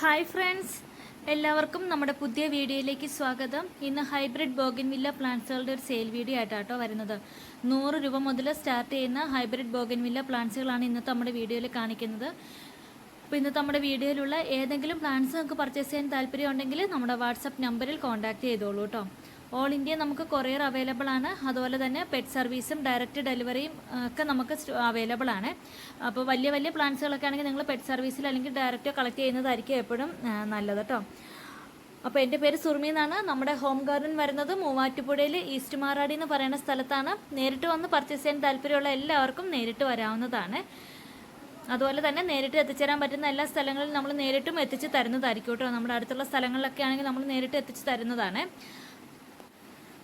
Hi friends എല്ലാവർക്കും നമ്മുടെ പുതിയ വീഡിയോയിലേക്ക് സ്വാഗതം. ഇന്ന് ഹൈബ്രിഡ് ബോഗൻവില്ല പ്ലാന്റ്സുകളുടെ ഒരു സെയിൽ വീഡിയോ ആയിട്ടാട്ടോ വരുന്നത്. നൂറ് രൂപ മുതൽ സ്റ്റാർട്ട് ചെയ്യുന്ന ഹൈബ്രിഡ് ബോഗൻവില്ല പ്ലാന്റ്സുകളാണ് ഇന്നത്തെ നമ്മുടെ വീഡിയോയിൽ കാണിക്കുന്നത്. അപ്പോൾ ഇന്നത്തെ നമ്മുടെ വീഡിയോയിലുള്ള ഏതെങ്കിലും പ്ലാന്റ്സ് നിങ്ങൾക്ക് പർച്ചേസ് ചെയ്യാൻ താല്പര്യമുണ്ടെങ്കിൽ നമ്മുടെ വാട്സപ്പ് നമ്പറിൽ കോൺടാക്ട് ചെയ്തോളൂ കേട്ടോ ഓൾ ഇന്ത്യ നമുക്ക് കൊറിയർ അവൈലബിൾ ആണ്. അതുപോലെ തന്നെ പെറ്റ് സർവീസും ഡയറക്റ്റ് ഡെലിവറിയും ഒക്കെ നമുക്ക് അവൈലബിൾ ആണ്. അപ്പോൾ വലിയ വലിയ പ്ലാന്റ്സുകളൊക്കെ ആണെങ്കിൽ നിങ്ങൾ പെറ്റ് സർവീസിൽ അല്ലെങ്കിൽ ഡയറക്റ്റ് കളക്ട് ചെയ്യുന്നതായിരിക്കും എപ്പോഴും നല്ലത് കേട്ടോ അപ്പോൾ എന്റെ പേര് സുർമി എന്നാണ്. നമ്മുടെ ഹോം ഗാർഡൻ വരുന്നത് മൂവാറ്റുപുഴയിൽ ഈസ്റ്റ് മാറാടി എന്ന് പറയുന്ന സ്ഥലത്താണ്. നേരിട്ട് വന്ന് പർച്ചേസ് ചെയ്യാൻ താല്പര്യമുള്ള എല്ലാവർക്കും നേരിട്ട് വരാവുന്നതാണ്. അതുപോലെ തന്നെ നേരിട്ട് എത്തിച്ചേരാൻ പറ്റുന്ന എല്ലാ സ്ഥലങ്ങളിലും നമ്മൾ നേരിട്ടും എത്തിച്ച് തരുന്നതായിരിക്കും കേട്ടോ നമ്മുടെ അടുത്തുള്ള സ്ഥലങ്ങളിലൊക്കെ ആണെങ്കിൽ നമ്മൾ നേരിട്ട് എത്തിച്ച് തരുന്നതാണ്.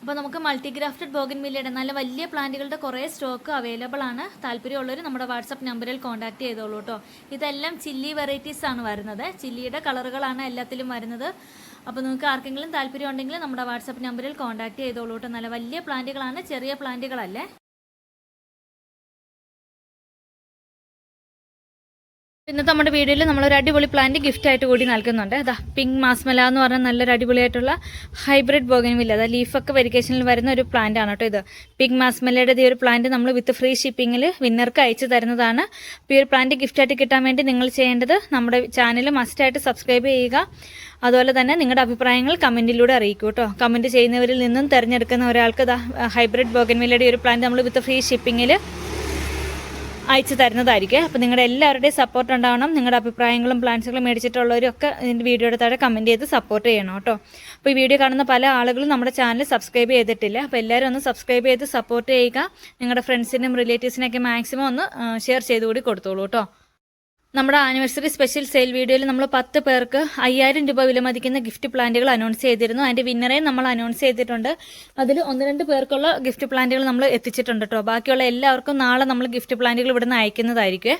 അപ്പോൾ നമുക്ക് മൾട്ടിഗ്രാഫ്റ്റഡ് ബോഗൻവില്ലയുടെ നല്ല വലിയ പ്ലാന്റുകളുടെ കുറേ സ്റ്റോക്ക് അവൈലബിൾ ആണ്. താല്പര്യമുള്ളവർ നമ്മുടെ വാട്സപ്പ് നമ്പറിൽ കോൺടാക്ട് ചെയ്തോളൂ കേട്ടോ ഇതെല്ലാം ചില്ലി വെറൈറ്റീസ് ആണ് വരുന്നത്. ചില്ലിയുടെ കളറുകളാണ് എല്ലാത്തിലും വരുന്നത്. അപ്പോൾ നിങ്ങൾക്ക് ആർക്കെങ്കിലും താല്പര്യം ഉണ്ടെങ്കിൽ നമ്മുടെ വാട്സപ്പ് നമ്പറിൽ കോൺടാക്ട് ചെയ്തോളൂ കേട്ടോ നല്ല വലിയ പ്ലാന്റുകളാണ് ചെറിയ പ്ലാന്റുകളല്ലേ ഇന്നത്തെ നമ്മുടെ വീഡിയോയിൽ നമ്മളൊരു അടിപൊളി പ്ലാന്റ് ഗിഫ്റ്റ് ആയിട്ട് കൂടി നൽകുന്നുണ്ട്. അതാ പിങ്ക് മാസ്മല എന്ന് പറഞ്ഞ നല്ലൊരു അടിപൊളിയായിട്ടുള്ള ഹൈബ്രിഡ് ബോഗൻവില്ല അതാ ലീഫൊക്കെ വെരിക്കേഷനിൽ വരുന്ന ഒരു പ്ലാന്റ് ആണ് കേട്ടോ ഇത്. പിങ്ക് മാസ്മലയുടെ ഈ ഒരു പ്ലാന്റ് നമ്മൾ വിത്ത് ഫ്രീ ഷിപ്പിങ്ങിൽ വിന്നർക്ക് അയച്ചു തരുന്നതാണ്. ഈ ഒരു പ്ലാന്റ് ഗിഫ്റ്റായിട്ട് കിട്ടാൻ വേണ്ടി നിങ്ങൾ ചെയ്യേണ്ടത് നമ്മുടെ ചാനൽ മസ്റ്റായിട്ട് സബ്സ്ക്രൈബ് ചെയ്യുക. അതുപോലെ തന്നെ നിങ്ങളുടെ അഭിപ്രായങ്ങൾ കമന്റിലൂടെ അറിയിക്കൂ കേട്ടോ. കമന്റ് ചെയ്യുന്നവരിൽ നിന്നും തിരഞ്ഞെടുക്കുന്ന ഒരാൾക്ക് ഹൈബ്രിഡ് ബോഗൻവില്ലയുടെ ഒരു പ്ലാന്റ് നമ്മൾ വിത്ത് ഫ്രീ ഷിപ്പിങ്ങിൽ അയച്ചു തരുന്നതായിരിക്കും. അപ്പോൾ നിങ്ങളുടെ എല്ലാവരുടെയും സപ്പോർട്ട് ഉണ്ടാവണം. നിങ്ങളുടെ അഭിപ്രായങ്ങളും പ്ലാൻസുകളും മേടിച്ചിട്ടുള്ളവരൊക്കെ ഇതിന്റെ വീഡിയോയുടെ താഴെ കമന്റ് ചെയ്ത് സപ്പോർട്ട് ചെയ്യണം കേട്ടോ. അപ്പോൾ ഈ വീഡിയോ കാണുന്ന പല ആളുകളും നമ്മുടെ ചാനൽ സബ്സ്ക്രൈബ് ചെയ്തിട്ടില്ല. അപ്പോൾ എല്ലാവരും ഒന്ന് സബ്സ്ക്രൈബ് ചെയ്ത് സപ്പോർട്ട് ചെയ്യുക. നിങ്ങളുടെ ഫ്രണ്ട്സിനും റിലേറ്റീവ്സിനൊക്കെ മാക്സിമം ഒന്ന് ഷെയർ ചെയ്ത് കൂടി കൊടുത്തോളൂ കേട്ടോ. നമ്മുടെ ആനിവേഴ്സറി സ്പെഷ്യൽ സെയിൽ വീഡിയോയിൽ നമ്മൾ പത്ത് പേർക്ക് അയ്യായിരം രൂപ വിലമതിക്കുന്ന ഗിഫ്റ്റ് പ്ലാന്റുകൾ അനൗൺസ് ചെയ്തിരുന്നു. അതിന്റെ വിന്നറെ നമ്മൾ അനൗൺസ് ചെയ്തിട്ടുണ്ട്. അതിൽ ഒന്ന് രണ്ട് പേർക്കുള്ള ഗിഫ്റ്റ് പ്ലാന്റുകൾ നമ്മൾ എത്തിച്ചിട്ടുണ്ട് കേട്ടോ. ബാക്കിയുള്ള എല്ലാവർക്കും നാളെ നമ്മൾ ഗിഫ്റ്റ് പ്ലാന്റുകൾ ഇവിടുന്ന് അയക്കുന്നതായിരിക്കും.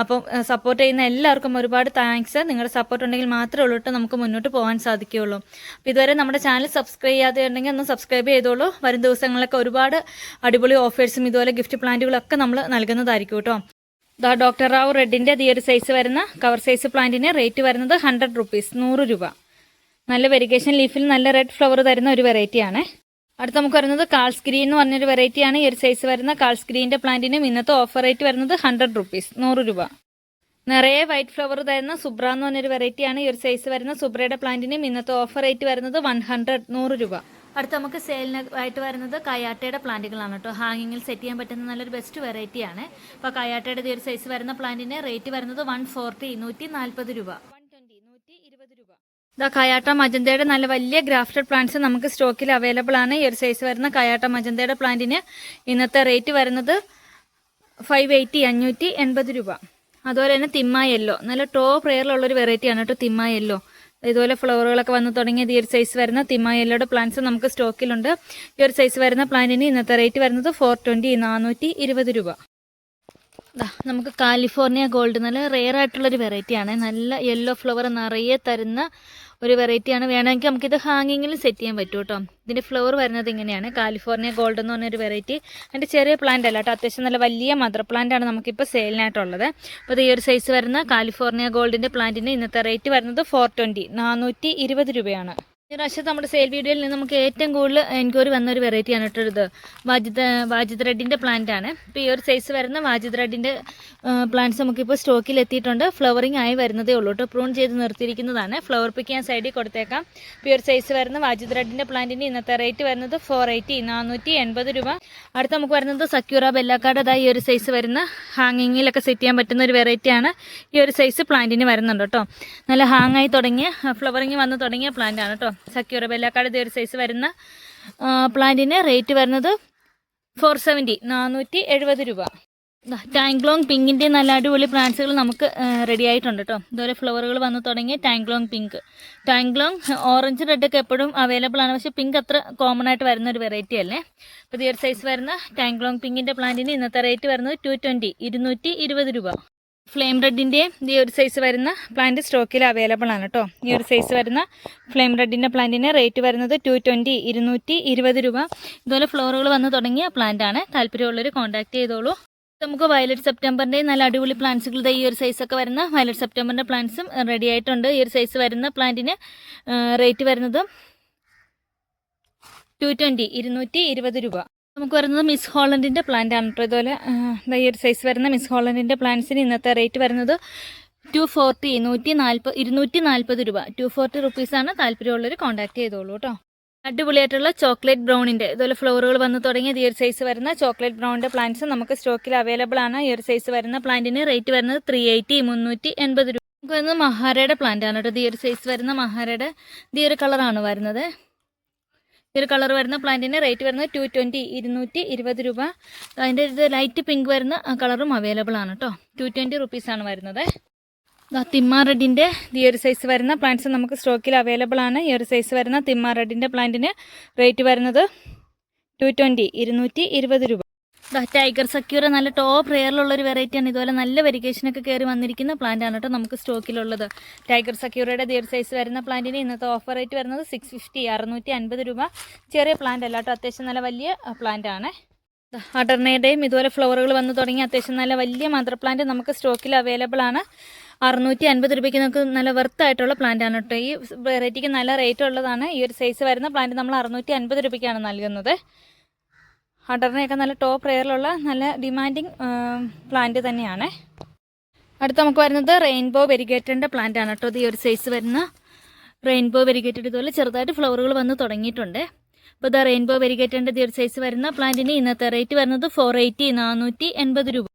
അപ്പം സപ്പോർട്ട് ചെയ്യുന്ന എല്ലാവർക്കും ഒരുപാട് താങ്ക്സ് നിങ്ങളുടെ സപ്പോർട്ട് ഉണ്ടെങ്കിൽ മാത്രമേ ഉള്ളൂ നമുക്ക് മുന്നോട്ട് പോകാൻ സാധിക്കുകയുള്ളൂ. അപ്പോൾ ഇതുവരെ നമ്മുടെ ചാനൽ സബ്സ്ക്രൈബ് ചെയ്യാതെ ഒന്ന് സബ്സ്ക്രൈബ് ചെയ്തോളൂ. വരും ദിവസങ്ങളിലൊക്കെ ഒരുപാട് അടിപൊളി ഓഫേഴ്സും ഇതുപോലെ ഗിഫ്റ്റ് പ്ലാന്റുകളൊക്കെ നമ്മൾ നൽകുന്നതായിരിക്കും കേട്ടോ. ദാ ഡോക്ടർ റാവു റെഡിന്റെ ഈ ഒരു സൈസ് വരുന്ന കവർ സൈസ് പ്ലാന്റിന് റേറ്റ് വരുന്നത് ഹൺഡ്രഡ് റുപ്പീസ് നൂറ് രൂപ. നല്ല വെരിഗേഷൻ ലീഫിൽ നല്ല റെഡ് ഫ്ലവർ തരുന്ന ഒരു വെറൈറ്റിയാണ് അടുത്ത നമുക്ക് വരുന്നത് കാൾസ് ഗ്രീൻ എന്ന് പറഞ്ഞൊരു വെറൈറ്റിയാണ് ഈ ഒരു സൈസ് വരുന്ന കാൾസ് ഗ്രീന്റെ പ്ലാന്റിനും ഇന്നത്തെ ഓഫർ റേറ്റ് വരുന്നത് ഹൺഡ്രഡ് റുപ്പീസ് നൂറ് രൂപ. നിറയെ വൈറ്റ് ഫ്ലവർ തരുന്ന സുബ്ര എന്ന് പറഞ്ഞൊരു വെറൈറ്റിയാണ് ഈ ഒരു സൈസ് വരുന്ന സുബ്രയുടെ പ്ലാന്റിനും ഇന്നത്തെ ഓഫർ റേറ്റ് വരുന്നത് വൺ ഹൺഡ്രഡ് നൂറ് രൂപ. അടുത്ത നമുക്ക് സെയിലിന് ആയിട്ട് വരുന്നത് കയാട്ടയുടെ പ്ലാന്റുകളാണ് കേട്ടോ. ഹാങ്ങിങ്ങിൽ സെറ്റ് ചെയ്യാൻ പറ്റുന്ന നല്ലൊരു ബെസ്റ്റ് വെറൈറ്റിയാണ് അപ്പോൾ കയാട്ടയുടെ ഈ ഒരു സൈസ് വരുന്ന പ്ലാന്റിന് റേറ്റ് വരുന്നത് വൺ ഫോർട്ടി നൂറ്റി നാൽപ്പത് രൂപ. ഇതാ കയാട്ട മജന്തയുടെ നല്ല വലിയ ഗ്രാഫ്റ്റഡ് പ്ലാന്റ്സ് നമുക്ക് സ്റ്റോക്കിൽ അവൈലബിൾ ആണ്. ഈ ഒരു സൈസ് വരുന്ന കയാട്ട മജന്തയുടെ പ്ലാന്റിന് ഇന്നത്തെ റേറ്റ് വരുന്നത് ഫൈവ് എയ്റ്റി അഞ്ഞൂറ്റി എൺപത് രൂപ. അതുപോലെ തന്നെ തിമ്മ യെല്ലോ നല്ല ടോപ്പ് റെയറിലുള്ളൊരു വെറൈറ്റിയാണ് കേട്ടോ തിമ്മ യെല്ലോ ഇതുപോലെ ഫ്ലവറുകളൊക്കെ വന്ന് തുടങ്ങിയത് ഈ ഒരു സൈസ് വരുന്ന തിമ്മ യെല്ലോയുടെ പ്ലാന്റ്സ് നമുക്ക് സ്റ്റോക്കിലുണ്ട്. ഈ ഒരു സൈസ് വരുന്ന പ്ലാന്റിന് ഇന്നത്തെ റേറ്റ് വരുന്നത് ഫോർ ട്വന്റി നാനൂറ്റി ഇരുപത് രൂപ നമുക്ക് കാലിഫോർണിയ ഗോൾഡ് നല്ല റെയർ ആയിട്ടുള്ളൊരു വെറൈറ്റിയാണ് നല്ല യെല്ലോ ഫ്ലവർ നിറയെ തരുന്ന ഒരു വെറൈറ്റിയാണ് വേണമെങ്കിൽ നമുക്കിത് ഹാങ്ങിങ്ങിൽ സെറ്റ് ചെയ്യാൻ പറ്റും കേട്ടോ ഇതിന്റെ ഫ്ലവർ വരുന്നത് ഇങ്ങനെയാണ്. കാലിഫോർണിയ ഗോൾഡ് എന്ന് പറഞ്ഞൊരു വെറൈറ്റി അതിന്റെ ചെറിയ പ്ലാന്റ് അല്ല കേട്ടോ അത്യാവശ്യം നല്ല വലിയ മദർ പ്ലാന്റ് ആണ് നമുക്കിപ്പോൾ സെയിലിനായിട്ടുള്ളത് അപ്പോൾ ഈ ഒരു സൈസ് വരുന്ന കാലിഫോർണിയ ഗോൾഡിന്റെ പ്ലാന്റിന് ഇന്നത്തെ റേറ്റ് വരുന്നത് ഫോർ ട്വന്റി നാനൂറ്റി ഇരുപത് രൂപയാണ്. ഈ നമ്മുടെ സെയിൽ വീഡിയോയിൽ നിന്ന് നമുക്ക് ഏറ്റവും കൂടുതൽ എൻക്വയറി വന്ന ഒരു വെറൈറ്റിയാണ് കേട്ടോ ഇത്. വാജിദ് വാജിദ് റെഡിന്റെ പ്ലാന്റ് ആണ്. ഇപ്പോൾ ഈ ഒരു സൈസ് വരുന്ന വാജിദ് റെഡിന്റെ പ്ലാന്റ്സ് നമുക്കിപ്പോൾ സ്റ്റോക്കിൽ എത്തിയിട്ടുണ്ട്. ഫ്ലവറിങ് ആയി വരുന്നതേ ഉള്ളൂ കേട്ടോ. പ്രൂൺ ചെയ്ത് നിർത്തിയിരിക്കുന്നതാണ്. ഫ്ലവർ പിക്ക് ഞാൻ സൈഡിൽ കൊടുത്തേക്കാം. ഇപ്പോൾ ഒരു സൈസ് വരുന്ന വാജിദ് റെഡിന്റെ പ്ലാന്റിന്റെ ഇന്നത്തെ റേറ്റ് വരുന്നത് ഫോർ എയ്റ്റി നാനൂറ്റി എൺപത് രൂപ. അടുത്ത നമുക്ക് വരുന്നത് സക്യൂറ ബെല്ലാക്കാട്. അതാ ഈ ഒരു സൈസ് വരുന്ന ഹാങ്ങിങ്ങിലൊക്കെ സെറ്റ് ചെയ്യാൻ പറ്റുന്ന ഒരു വെറൈറ്റിയാണ് ഈ ഒരു സൈസ് പ്ലാന്റിന് വരുന്നുണ്ട് കേട്ടോ. നല്ല ഹാങ് ആയി തുടങ്ങിയ ഫ്ലവറിങ് വന്ന് തുടങ്ങിയ പ്ലാന്റ് ആണ് കേട്ടോ. സക്യൂറ ബെല്ലാക്കാട് ഈ ഒരു സൈസ് വരുന്ന പ്ലാന്റിന് റേറ്റ് വരുന്നത് ഫോർ സെവന്റി നാനൂറ്റി എഴുപത് രൂപ ടാങ്ക്ലോങ് പിങ്കിന്റെ നല്ല അടിപൊളി പ്ലാന്റ്സുകൾ നമുക്ക് റെഡി ആയിട്ടുണ്ട് കേട്ടോ ഇതുപോലെ ഫ്ലവറുകൾ വന്ന് തുടങ്ങിയ ടാങ്ക്ലോങ് പിങ്ക് ടാങ്ക്ലോങ് ഓറഞ്ച് റെഡ് ഒക്കെ എപ്പോഴും അവൈലബിൾ ആണ്. പക്ഷേ പിങ്ക് അത്ര കോമൺ ആയിട്ട് വരുന്ന ഒരു വെറൈറ്റി അല്ലേ? ഒരു സൈസ് വരുന്ന ടാങ്ക്ലോങ് പിങ്കിന്റെ പ്ലാന്റിന് ഇന്നത്തെ റേറ്റ് വരുന്നത് ടു ട്വന്റി ഇരുന്നൂറ്റി ഇരുപത് രൂപ. ഫ്ലെയിം റെഡിന്റെ ഈ ഒരു സൈസ് വരുന്ന പ്ലാന്റ് സ്റ്റോക്കിൽ അവൈലബിൾ ആണ് കേട്ടോ ഈ ഒരു സൈസ് വരുന്ന ഫ്ലെയിം റെഡിന്റെ പ്ലാന്റിന് റേറ്റ് വരുന്നത് ടു ട്വന്റി ഇരുന്നൂറ്റി ഇരുപത് രൂപ. ഇതുപോലെ ഫ്ലോറുകൾ വന്ന് തുടങ്ങിയ പ്ലാന്റ് ആണ്. താല്പര്യമുള്ളവർ കോൺടാക്ട് ചെയ്തോളൂ. നമുക്ക് വയലറ്റ് സെപ്റ്റംബറിന്റെ നല്ല അടിപൊളി പ്ലാന്റ്സുകൾ ഈ ഒരു സൈസൊക്കെ വരുന്ന വയലറ്റ് സെപ്റ്റംബറിന്റെ പ്ലാന്റ്സും റെഡി ആയിട്ടുണ്ട്. ഈ ഒരു സൈസ് വരുന്ന പ്ലാന്റിന് റേറ്റ് വരുന്നത് ടു ട്വന്റി ഇരുന്നൂറ്റി ഇരുപത് രൂപ. നമുക്ക് വരുന്നത് മിസ് ഹോളണ്ടിന്റെ പ്ലാന്റ് ആണ് കേട്ടോ ഇതുപോലെ ഈ ഒരു സൈസ് വരുന്ന മിസ് ഹോളണ്ടിന്റെ പ്ലാന്റ്സിന് ഇന്നത്തെ റേറ്റ് വരുന്നത് ടു ഫോർട്ടി നൂറ്റി നാൽപ്പത് ഇരുന്നൂറ്റി നാൽപ്പത് രൂപ ടു ഫോർട്ടി റുപ്പീസാണ് താല്പര്യമുള്ളവർ കോൺടാക്ട് ചെയ്തോളൂ കേട്ടോ അടിപൊളിയായിട്ടുള്ള ചോക്ലേറ്റ് ബ്രൗണിന്റെ ഇതുപോലെ ഫ്ലോറുകൾ വന്ന് തുടങ്ങിയ ഈ ഒരു സൈസ് വരുന്ന ചോക്ലേറ്റ് ബ്രൗണിന്റെ പ്ലാന്റ്സ് നമുക്ക് സ്റ്റോക്കിൽ അവൈലബിൾ ആണ്. ഈ ഒരു സൈസ് വരുന്ന പ്ലാന്റിന് റേറ്റ് വരുന്നത് ത്രീ എയ്റ്റി മുന്നൂറ്റി എൺപത് രൂപ. നമുക്ക് വരുന്നത് മഹാരയുടെ പ്ലാന്റ് ആണ് കേട്ടോ ഈ ഒരു സൈസ് വരുന്ന മഹാരയുടെ ഈ ഒരു കളറാണ് വരുന്നത്. ഒരു കളർ വരുന്ന പ്ലാന്റിന് റേറ്റ് വരുന്നത് ടു ട്വന്റി ഇരുന്നൂറ്റി ഇരുപത് രൂപ. അതിന്റെ ഇത് ലൈറ്റ് പിങ്ക് വരുന്ന കളറും അവൈലബിൾ ആണ് കേട്ടോ ടു ട്വന്റി റുപ്പീസാണ് വരുന്നത്. തിമ്മ റെഡിന്റെ ഈ ഒരു സൈസ് വരുന്ന പ്ലാന്റ്സ് നമുക്ക് സ്റ്റോക്കിൽ അവൈലബിൾ ആണ്. ഈ ഒരു സൈസ് വരുന്ന തിമ്മ റെഡിന്റെ പ്ലാന്റിന് റേറ്റ് വരുന്നത് ടു ട്വന്റി ഇരുന്നൂറ്റി ഇരുപത് രൂപ. ടൈഗർ സക്യൂർ നല്ല ടോപ്പ് റെയറിലുള്ള ഒരു വെറൈറ്റിയാണ് ഇതുപോലെ നല്ല വെരിക്കേഷനൊക്കെ കയറി വന്നിരിക്കുന്ന പ്ലാന്റ് ആണ് കേട്ടോ നമുക്ക് സ്റ്റോക്കിലുള്ളത്. ടൈഗർ സക്യൂറയുടെ ദീർ സൈസ് വരുന്ന പ്ലാന്റിന് ഇന്നത്തെ ഓഫർ റേറ്റ് വരുന്നത് സിക്സ് ഫിഫ്റ്റി അറുന്നൂറ്റി അൻപത് രൂപ. ചെറിയ പ്ലാന്റ് അല്ല കേട്ടോ അത്യാവശ്യം നല്ല വലിയ പ്ലാന്റ് ആണ്. അടർണയുടെയും ഇതുപോലെ ഫ്ലവറുകൾ വന്ന് തുടങ്ങി അത്യാവശ്യം നല്ല വലിയ മദർ പ്ലാന്റ് നമുക്ക് സ്റ്റോക്കിൽ അവൈലബിൾ ആണ്. അറുന്നൂറ്റി അൻപത് രൂപയ്ക്ക് നമുക്ക് നല്ല വെർത്ത് ആയിട്ടുള്ള പ്ലാന്റ് ആണ് കേട്ടോ. ഈ വെറൈറ്റിക്ക് നല്ല റേറ്റ് ഉള്ളതാണ്. ഈ ഒരു സൈസ് വരുന്ന പ്ലാന്റ് നമ്മൾ അറുന്നൂറ്റി അൻപത് രൂപയ്ക്കാണ് നൽകുന്നത്. അടർണയൊക്കെ നല്ല ടോപ്പ് റെയറിലുള്ള നല്ല ഡിമാൻഡിങ് പ്ലാന്റ് തന്നെയാണ്. അടുത്ത നമുക്ക് വരുന്നത് റെയിൻബോ വെരിഗേറ്ററിന്റെ പ്ലാന്റ് ആണ് കേട്ടോ. ഇത് ഈ ഒരു സൈസ് വരുന്ന റെയിൻബോ വെരിഗേറ്റഡ് ഇതുപോലെ ചെറുതായിട്ട് ഫ്ലവറുകൾ വന്ന് തുടങ്ങിയിട്ടുണ്ട്. അപ്പോൾ ഇതാ റെയിൻബോ വെരിഗേറ്ററിന്റെ ഈ ഒരു സൈസ് വരുന്ന പ്ലാന്റിന് ഇന്നത്തെ റേറ്റ് വരുന്നത് ഫോർ എയ്റ്റി നാനൂറ്റി എൺപത് രൂപ.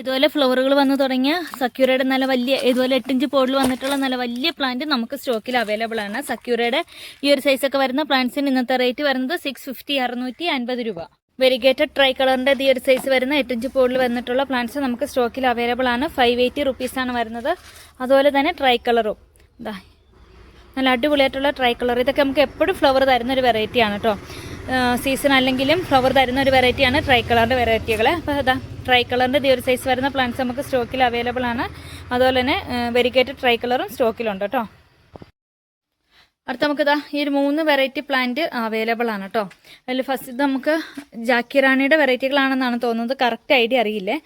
ഇതുപോലെ ഫ്ലവറുകൾ വന്ന് തുടങ്ങിയ സക്യൂരയുടെ നല്ല വലിയ ഇതുപോലെ എട്ടിഞ്ച് പോഡിൽ വന്നിട്ടുള്ള നല്ല വലിയ പ്ലാന്റ് നമുക്ക് സ്റ്റോക്കിൽ അവൈലബിൾ ആണ്. സക്യൂരയുടെ ഈ ഒരു സൈസൊക്കെ വരുന്ന പ്ലാന്റ്സിന് ഇന്നത്തെ റേറ്റ് വരുന്നത് സിക്സ് ഫിഫ്റ്റി അറുന്നൂറ്റി അൻപത് രൂപ. വെരിഗേറ്റഡ് ട്രൈ കളറിന്റെ ഈ ഒരു സൈസ് വരുന്ന എട്ടിഞ്ച് പോഡിൽ വന്നിട്ടുള്ള പ്ലാന്റ്സ് നമുക്ക് സ്റ്റോക്കിൽ അവൈലബിൾ ആണ്. ഫൈവ് എയ്റ്റി റുപ്പീസാണ് വരുന്നത്. അതുപോലെ തന്നെ ട്രൈ കളറും ഇതാ നല്ല അടിപൊളിയായിട്ടുള്ള ട്രൈ കളർ ഇതൊക്കെ നമുക്ക് എപ്പോഴും ഫ്ലവർ തരുന്ന ഒരു വെറൈറ്റിയാണ് കേട്ടോ സീസൺ അല്ലെങ്കിലും ഫ്ലവർ തരുന്ന ഒരു വെറൈറ്റിയാണ് ട്രൈ കളറിന്റെ വെറൈറ്റികൾ അപ്പോൾ അതാ ട്രൈ കളറിന്റെ ഈ ഒരു സൈസ് വരുന്ന പ്ലാന്റ്സ് നമുക്ക് സ്റ്റോക്കിൽ അവൈലബിൾ ആണ്. അതുപോലെ തന്നെ വെരിഗേറ്റഡ് ട്രൈ കളറും സ്റ്റോക്കിലുണ്ട് കേട്ടോ അടുത്ത നമുക്കിതാ ഈ ഒരു മൂന്ന് വെറൈറ്റി പ്ലാന്റ് അവൈലബിൾ ആണ് കേട്ടോ അതിൽ ഫസ്റ്റ് നമുക്ക് ജാക്കി റാണിയുടെ വെറൈറ്റികളാണെന്നാണ് തോന്നുന്നത്. കറക്റ്റ് ഐഡിയ അറിയില്ലേ?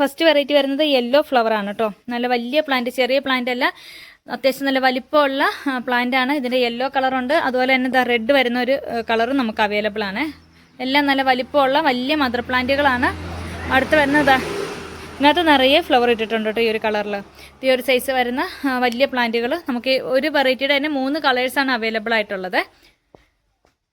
ഫസ്റ്റ് വെറൈറ്റി വരുന്നത് യെല്ലോ ഫ്ലവർ ആണ് കേട്ടോ നല്ല വലിയ പ്ലാന്റ് ചെറിയ പ്ലാന്റ് അല്ല. അത്യാവശ്യം നല്ല വലിപ്പമുള്ള പ്ലാന്റ് ആണ്. ഇതിന്റെ യെല്ലോ കളറുണ്ട് അതുപോലെ തന്നെ ഇതാ റെഡ് വരുന്ന ഒരു കളറും നമുക്ക് അവൈലബിൾ ആണ്. എല്ലാം നല്ല വലിപ്പമുള്ള വലിയ മദർ പ്ലാന്റുകളാണ് അടുത്ത് വരുന്നതാ ഇതിനകത്ത് നിറയെ ഫ്ലവർ ഇട്ടിട്ടുണ്ട് കേട്ടോ ഈ ഒരു കളറിൽ ഈ ഒരു സൈസ് വരുന്ന വലിയ പ്ലാന്റുകൾ നമുക്ക് ഒരു വെറൈറ്റിയുടെ തന്നെ മൂന്ന് കളേഴ്സാണ് അവൈലബിൾ ആയിട്ടുള്ളത്.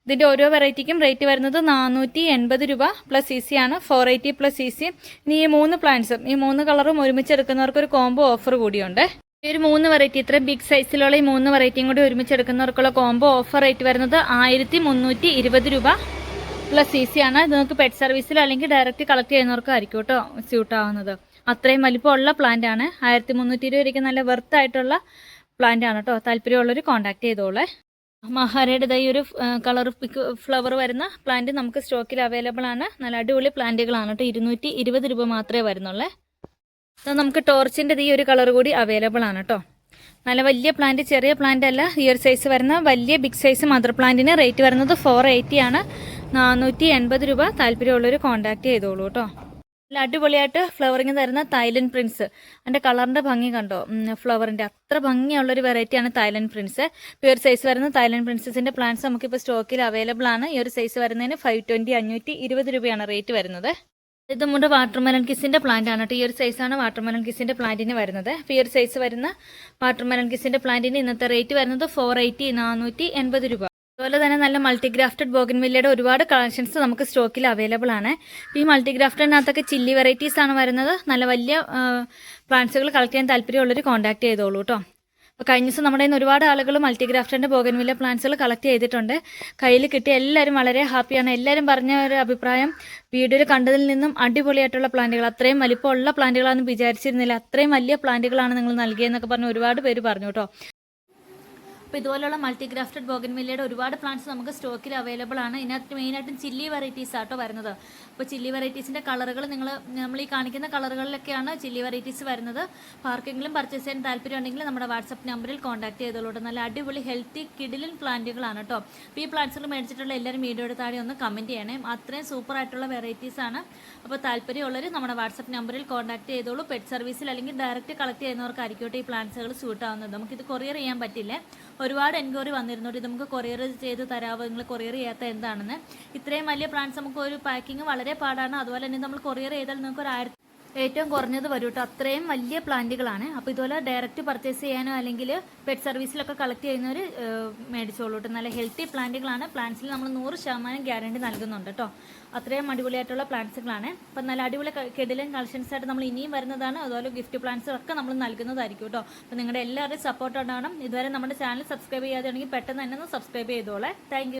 ഇതിന്റെ ഓരോ വെറൈറ്റിക്കും റേറ്റ് വരുന്നത് നാനൂറ്റി എൺപത് രൂപ പ്ലസ് സി സി ആണ്. Four eighty plus C C ഇനി ഈ മൂന്ന് പ്ലാന്റ്സും ഈ മൂന്ന് കളറും ഒരുമിച്ച് എടുക്കുന്നവർക്ക് ഒരു കോംബോ ഓഫർ കൂടിയുണ്ട്. ഈ ഒരു മൂന്ന് വെറൈറ്റി ഇത്ര ബിഗ് സൈസിലുള്ള ഈ മൂന്ന് വെറൈറ്റിയും കൂടി ഒരുമിച്ച് എടുക്കുന്നവർക്കുള്ള കോംബോ ഓഫർ റേറ്റ് വരുന്നത് ആയിരത്തി മുന്നൂറ്റി ഇരുപത് രൂപ പ്ലസ് സി സി ആണ്. ഇത് നിങ്ങൾക്ക് പെറ്റ് സർവീസിലോ അല്ലെങ്കിൽ ഡയറക്റ്റ് കളക്ട് ചെയ്യുന്നവർക്കായിരിക്കും കേട്ടോ സ്യൂട്ട് ആവുന്നത്. അത്രയും വലിപ്പമുള്ള പ്ലാന്റ് ആണ്. ആയിരത്തി മുന്നൂറ്റി ഇരുപത് നല്ല വെർത്ത് ആയിട്ടുള്ള പ്ലാന്റ് ആണ് കേട്ടോ താല്പര്യമുള്ളവർ കോൺടാക്ട് ചെയ്തോളെ. മഹാരയുടെ ഈ ഒരു കളർ പിക്ക് ഫ്ലവർ വരുന്ന പ്ലാന്റ് നമുക്ക് സ്റ്റോക്കിൽ അവൈലബിൾ ആണ്. നല്ല അടിപൊളി പ്ലാന്റുകളാണ് കേട്ടോ ഇരുന്നൂറ്റി ഇരുപത് രൂപ മാത്രമേ വരുന്നുള്ളേ. നമുക്ക് ടോർച്ചിന്റെ ഈ ഒരു കളർ കൂടി അവൈലബിൾ ആണ് കേട്ടോ നല്ല വലിയ പ്ലാന്റ് ചെറിയ പ്ലാന്റ് അല്ല. ഇയർ സൈസ് വരുന്ന വലിയ ബിഗ് സൈസ് മദർ പ്ലാന്റിന് റേറ്റ് വരുന്നത് ഫോർ ആണ്. നാനൂറ്റി എൺപത് രൂപ താല്പര്യമുള്ളവർ കോൺടാക്ട് ചെയ്തോളൂ കേട്ടോ. നല്ല അടിപൊളിയായിട്ട് ഫ്ലവറിങ് തരുന്ന തൈലൻഡ് പ്രിൻസ് അതിന്റെ കളറിന്റെ ഭംഗി കണ്ടോ? ഫ്ലവറിന്റെ അത്ര ഭംഗിയുള്ളൊരു വെറൈറ്റിയാണ് തൈലൻഡ് പ്രിൻസ് ഒരു സൈസ് വരുന്ന തൈലൻഡ് പ്രിൻസസിന്റെ പ്ലാന്റ്സ് നമുക്കിപ്പോൾ സ്റ്റോക്കിൽ അവൈലബിൾ ആണ്. ഈ ഒരു സൈസ് വരുന്നതിന് ഫൈവ് ട്വന്റി അഞ്ഞൂറ്റി ഇരുപത് രൂപയാണ് റേറ്റ് വരുന്നത്. ഇത് നമ്മുടെ വാട്ടർമെലൺ കിസിന്റെ പ്ലാന്റ് ആണ് കേട്ടോ. ഈ ഒരു സൈസാണ് വാട്ടർമെലൺ കിസിന്റെ പ്ലാന്റിന് വരുന്നത്. അപ്പോൾ ഈ ഒരു സൈസ് വരുന്ന വാട്ടർമെലൺ കിസിന്റെ പ്ലാന്റിന് ഇന്നത്തെ റേറ്റ് വരുന്നത് ഫോർ എയ്റ്റി നാനൂറ്റി എൺപത് രൂപ. അതുപോലെ തന്നെ നല്ല മൾട്ടിഗ്രാഫ്റ്റഡ് ബോഗൻവില്ലയുടെ ഒരുപാട് കളക്ഷൻസ് നമുക്ക് സ്റ്റോക്കിൽ അവൈലബിൾ ആണ്. ഈ മൾട്ടിഗ്രാഫ്റ്റഡിനകത്തൊക്കെ ചില്ലി വെറൈറ്റീസ് ആണ് വരുന്നത്. നല്ല വലിയ പ്ലാന്റ്സുകൾ കളക്ട് ചെയ്യാൻ താല്പര്യമുള്ളവർ കോൺടാക്ട് ചെയ്തോളൂ കേട്ടോ അപ്പോൾ കഴിഞ്ഞ ദിവസം നമ്മുടെ കയ്യിൽ ഒരുപാട് ആളുകൾ മൾട്ടിഗ്രാഫ്റ്റിന്റെ ബോഗൻവില്ല പ്ലാന്റ്സുകൾ കളക്ട് ചെയ്തിട്ടുണ്ട്. കയ്യിൽ കിട്ടിയ എല്ലാവരും വളരെ ഹാപ്പിയാണ് എല്ലാവരും പറഞ്ഞ ഒരു അഭിപ്രായം വീഡിയോയിൽ കണ്ടതിൽ നിന്നും അടിപൊളിയായിട്ടുള്ള പ്ലാന്റുകൾ അത്രയും വലിപ്പമുള്ള പ്ലാന്റുകളാണെന്ന് വിചാരിച്ചിരുന്നില്ല. അത്രയും വലിയ പ്ലാന്റുകളാണ് നിങ്ങൾ നൽകിയതെന്നൊക്കെ പറഞ്ഞ് ഒരുപാട് പേര് പറഞ്ഞു കേട്ടോ അപ്പോൾ ഇതുപോലുള്ള മൾട്ടി ഗ്രാഫ്റ്റഡ് ബോഗൻവില്ലയുടെ ഒരുപാട് പ്ലാന്റ്സ് നമുക്ക് സ്റ്റോക്കിൽ അവൈലബിൾ ആണ്. ഇതിനകത്ത് മെയിനായിട്ടും ചില്ലി വെറൈറ്റീസ് ആട്ടോ വരുന്നത്. അപ്പോൾ ചില്ലി വെറൈറ്റീസിന്റെ കളറുകൾ നിങ്ങൾ നമ്മൾ ഈ കാണിക്കുന്ന കളറുകളിലൊക്കെയാണ് ചില്ലി വെറൈറ്റീസ് വരുന്നത്. പാർക്കെങ്കിലും പർച്ചേസ് ചെയ്യാൻ താല്പര്യം ഉണ്ടെങ്കിൽ നമ്മുടെ വാട്സപ്പ് നമ്പറിൽ കോൺടാക്ട് ചെയ്തോളൂ നല്ല അടിപൊളി ഹെൽത്തി കിഡിലിൻ പ്ലാന്റുകളാണ് കേട്ടോ അപ്പോൾ ഈ പ്ലാന്റ്സുകൾ മേടിച്ചിട്ടുള്ള എല്ലാവരും വീഡിയോയുടെ താഴെ ഒന്ന് കമന്റ് ചെയ്യണേ. അത്രയും സൂപ്പർ ആയിട്ടുള്ള വെറൈറ്റീസ് ആണ്. അപ്പോൾ താല്പര്യമുള്ളവർ നമ്മുടെ വാട്സപ്പ് നമ്പറിൽ കോൺടാക്ട് ചെയ്തോളൂ. പെറ്റ് സർവീസിൽ അല്ലെങ്കിൽ ഡയറക്റ്റ് കളക്ട് ചെയ്യുന്നവർക്കായിരിക്കും ഈ പ്ലാന്റ്സുകൾ സ്യൂട്ടാവുന്നത് നമുക്കിത് കൊറിയർ ചെയ്യാൻ പറ്റില്ല? ഒരുപാട് എൻക്വയറി വന്നിരുന്നോട്ട് ഇത് നമുക്ക് കൊറിയർ ചെയ്ത് തരാവോ? നിങ്ങൾ കൊറിയർ ചെയ്യാത്ത എന്താണെന്ന്. ഇത്രയും വലിയ പ്ലാന്റ്സ് നമുക്ക് ഒരു പാക്കിങ് വളരെ പാടാണ്. അതുപോലെ തന്നെ നമ്മൾ കൊറിയർ ചെയ്താൽ നിങ്ങൾക്ക് ഒരു ആയിരത്തി ഏറ്റവും കുറഞ്ഞത് വരും കേട്ടോ അത്രയും വലിയ പ്ലാന്റുകളാണ്. അപ്പോൾ ഇതുപോലെ ഡയറക്റ്റ് പർച്ചേസ് ചെയ്യാനോ അല്ലെങ്കിൽ പെറ്റ് സർവീസിലൊക്കെ കളക്ട് ചെയ്യുന്നവർ മേടിച്ചോളൂ കേട്ടോ നല്ല ഹെൽത്തി പ്ലാന്റുകളാണ്. പ്ലാന്റ്സിൽ നമ്മൾ നൂറ് ശതമാനം ഗ്യാരണ്ടി നൽകുന്നുണ്ട് കേട്ടോ അത്രയും അടിപൊളിയായിട്ടുള്ള പ്ലാന്റ്സുകളാണ്. അപ്പം നല്ല അടിപൊളി കെഡിലും കളക്ഷൻസ് ആയിട്ട് നമ്മൾ ഇനിയും വരുന്നതാണ്. അതുപോലെ ഗിഫ്റ്റ് പ്ലാന്റ്സ് ഒക്കെ നമ്മൾ നൽകുന്നതായിരിക്കും കേട്ടോ അപ്പം നിങ്ങളുടെ എല്ലാവരുടെയും സപ്പോർട്ട് ഉണ്ടാവണം ഇതുവരെ നമ്മുടെ ചാനൽ സബ്സ്ക്രൈബ് ചെയ്യാതെയാണെങ്കിൽ പെട്ടെന്ന് തന്നെ ഒന്ന് സബ്സ്ക്രൈബ് ചെയ്തോളെ. താങ്ക്